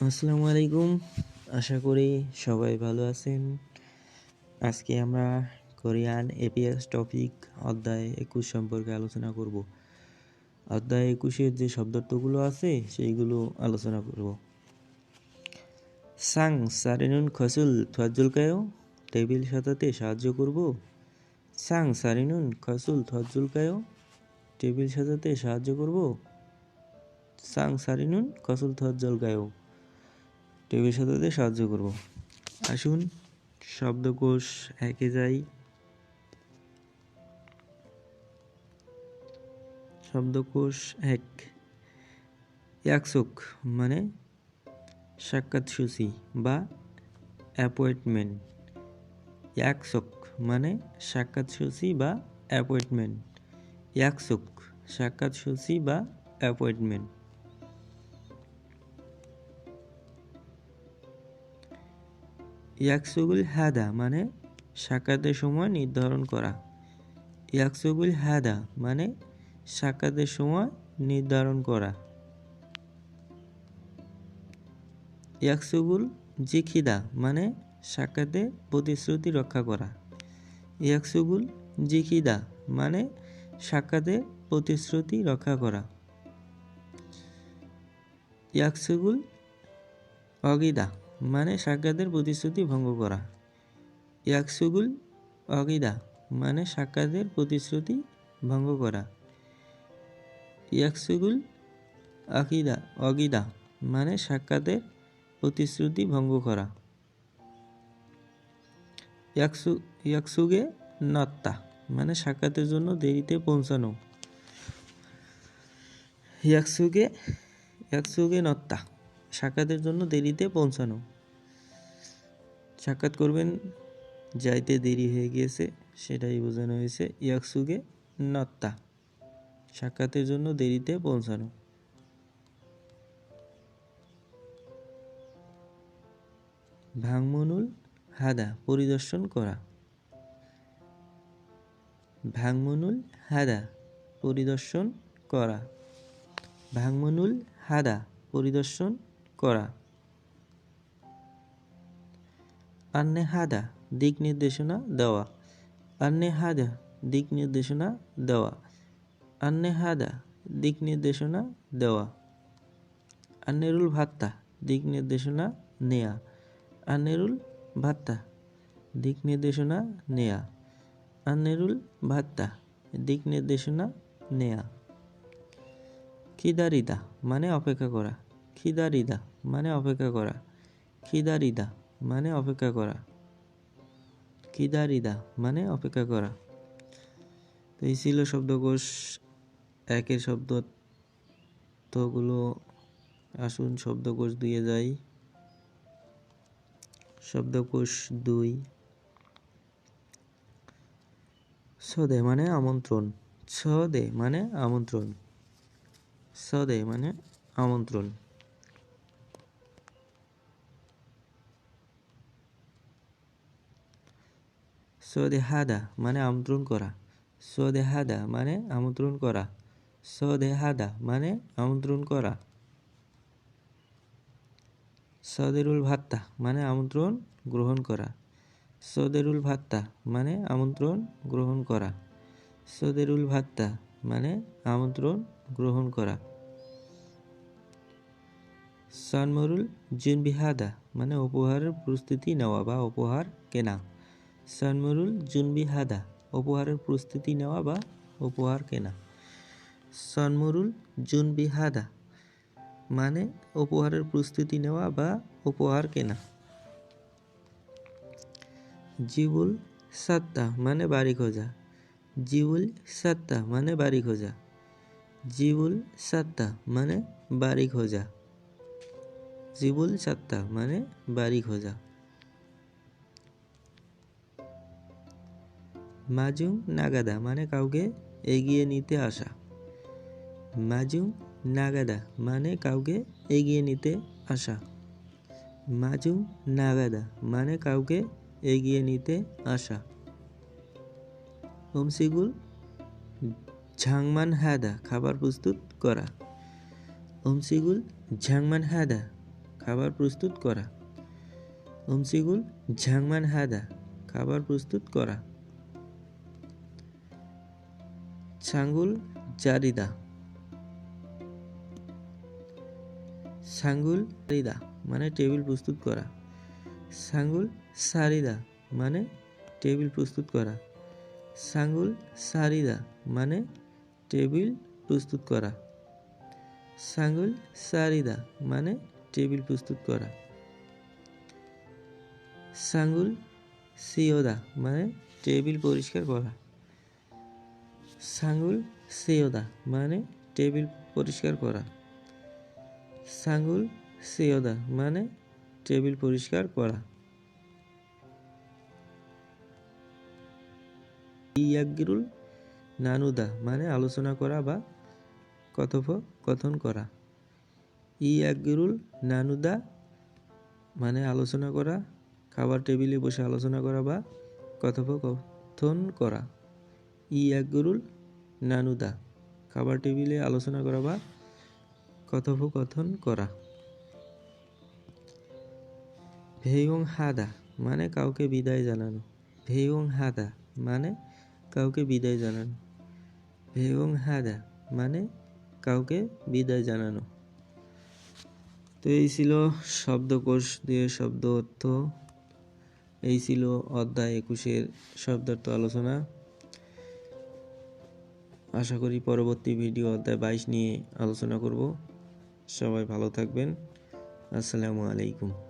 আসসালামু আলাইকুম। আশা করি সবাই ভালো আছেন। আজকে আমরা কোরিয়ান এপিএস টপিক অধ্যায় একুশ সম্পর্কে আলোচনা করব। অধ্যায় একুশের যে শব্দার্থগুলো আছে, সেইগুলো আলোচনা করব। সাং সারিনুন খসুল থজ্জুলকায়ও, টেবিল সাজাতে সাহায্য করব। সাং সারিনুন খসুল থজ্জুলকায়ও, টেবিল সাজাতে সাহায্য করব। সাং সারিনুন খসুল থজ্জলকায়ও। টেবিল সাজাতে সাহায্য করব। আসুন, শব্দকোষ একে যাই। শব্দকোষ এক। একসুক মানে সাক্ষাৎ সাক্ষাৎসূচি বা অ্যাপয়েন্টমেন্ট। একসুক মানে সাক্ষাৎ সাক্ষাৎসূচি বা অ্যাপয়েন্টমেন্ট। একসুক সাক্ষাৎসূচি বা অ্যাপয়েন্টমেন্ট। ইয়াকসুগুল হাদা মানে সাক্ষাতের সময় নির্ধারণ করা। ইয়াকসুগুল হাদা মানে সাক্ষাতের সময় নির্ধারণ করা। ইয়াকসুগুল জিখিদা মানে সাক্ষাতে প্রতিশ্রুতি রক্ষা করা। ইয়াকসুগুল জিখিদা মানে সাক্ষাতে প্রতিশ্রুতি রক্ষা করা। ইয়াকসুগুল অগিদা মানে সাক্ষাতের প্রতিশ্রুতি ভঙ্গ করা। ইয়াকসুগুল অগিদা মানে সাক্ষাতের প্রতিশ্রুতি ভঙ্গ করা। ইয়াকসুগুল আকিদা অগিদা মানে সাক্ষাতের প্রতিশ্রুতি ভঙ্গ করা। ইয়াকসু, ইয়াকসুগে নত্তা মানে সাক্ষাতের জন্য দেরিতে পৌঁছানো। ইয়াকসুগে ইয়াকসুগে নত্তা সাক্ষাতের জন্য দেরিতে পৌঁছানো। সাক্ষাৎ করবেন, যাইতে দেরি হয়ে গিয়েছে, সেটাই বোঝানো হয়েছে ইয়াকসুগে নত্তা। সাক্ষাতের জন্য দেরিতে পৌঁছানো। ভাংমনুল হাদা, পরিদর্শন করা। ভাংমনুল হাদা, পরিদর্শন করা। ভাংমনুল হাদা, পরিদর্শন করা। আন্নে হাদা দিক নির্দেশনা দেওয়া। আন্নে হাদা দিক নির্দেশনা দেওয়া। আন্নে হাদা দিক নির্দেশনা দেওয়া। আন্নেরুল ভাত্তা, দিক নির্দেশনা নেয়া। আন্নেরুল ভাত্তা, দিক নির্দেশনা নেয়া। আন্নেরুল ভাত্তা, দিক নির্দেশনা নেয়া। খিদারিদা মানে অপেক্ষা করা। খিদারিদা মানে অপেক্ষা করা। খিদারিদা মানে অপেক্ষা করা। খিদারিদা মানে অপেক্ষা করা। তো এই ছিল শব্দকোষ একের শব্দ। তোগুলো আসুন শব্দকোষ দুইয়ে যাই। শব্দকোষ দুই। সদে মানে আমন্ত্রণ। সদে মানে আমন্ত্রণ। সদে মানে আমন্ত্রণ। সদে হাদা মানে আমন্ত্রণ করা। সদে হাদা মানে আমন্ত্রণ করা। সদে হাদা মানে আমন্ত্রণ করা। সদেরুল ভাত্তা মানে আমন্ত্রণ গ্রহণ করা। সদেরুল ভাত্তা মানে আমন্ত্রণ গ্রহণ করা। সদেরুল ভাত্তা মানে আমন্ত্রণ গ্রহণ করা। সনমরুল জুনবিহাদা মানে উপহারের প্রস্তুতি নেওয়া বা উপহার কেনা। সনমরুল জুনবিহাদা উপহারের প্রস্তুতি নেওয়া বা উপহার কেনা? সনমরুল জুনবিহাদা মানে উপহারের প্রস্তুতি নেওয়া বা উপহার কেনা? জিবুল সাত্তা মানে বাড়ি খোঁজা। জিবুল সাত্তা মানে বাড়ি খোঁজা। জিবুল সাত্তা মানে বাড়ি খোঁজা। জিবুল সাত্তা মানে বাড়ি খোঁজা। মাজুং নাগাদা মানে কাউকে এগিয়ে নিতে আসা। মাজুং নাগাদা মানে কাউকে এগিয়ে নিতে আসা। মাজুং নাগাদা মানে কাউকে এগিয়ে নিতে আসা। ওমসিগুল ঝাংমান হাদা খাবার প্রস্তুত করা। ওমসিগুল ঝাংমান হাদা খাবার প্রস্তুত করা। উমসিগুল ঝাংমান হাদা খাবার প্রস্তুত করা। ছাঙ্গুল জারিদা। সাঙ্গুল রিদা মানে টেবিল প্রস্তুত করা। সাঙ্গুল সারিদা মানে টেবিল প্রস্তুত করা। সাঙ্গুল সারিদা মানে টেবিল প্রস্তুত করা। সাঙ্গুল সারিদা মানে টেবিল প্রস্তুত করা। সাঙ্গুল সিওদা মানে টেবিল পরিষ্কার করা। সাঙ্গুল সিওদা মানে টেবিল পরিষ্কার করা। সাঙ্গুল সিওদা মানে টেবিল পরিষ্কার করা। ইয়াগিরুল নানুদা মানে আলোচনা করা বা কথোপকথন করা। ইয়াগিরুল নানুদা মানে আলোচনা করা, খাবার টেবিলে বসে আলোচনা করা বা কথোপকথন করা। ইয়াগিরুল নানুদা। খাবার টেবিলে আলোচনা করা বা কথোপকথন করা। ভেয়ং হাদা মানে কাউকে বিদায় জানানো। ভেয়ং হাদা মানে কাউকে বিদায় জানানো। ভেয়ং হাদা মানে কাউকে বিদায় জানানো। তো এই ছিল শব্দকোষ দিয়ে শব্দ অর্থ। এই ছিল অধ্যায় একুশের শব্দার্থ আলোচনা। আশা করি পরবর্তী ভিডিও অধ্যায় বাইশ নিয়ে আলোচনা করব। সবাই ভালো থাকবেন। আসসালামু আলাইকুম।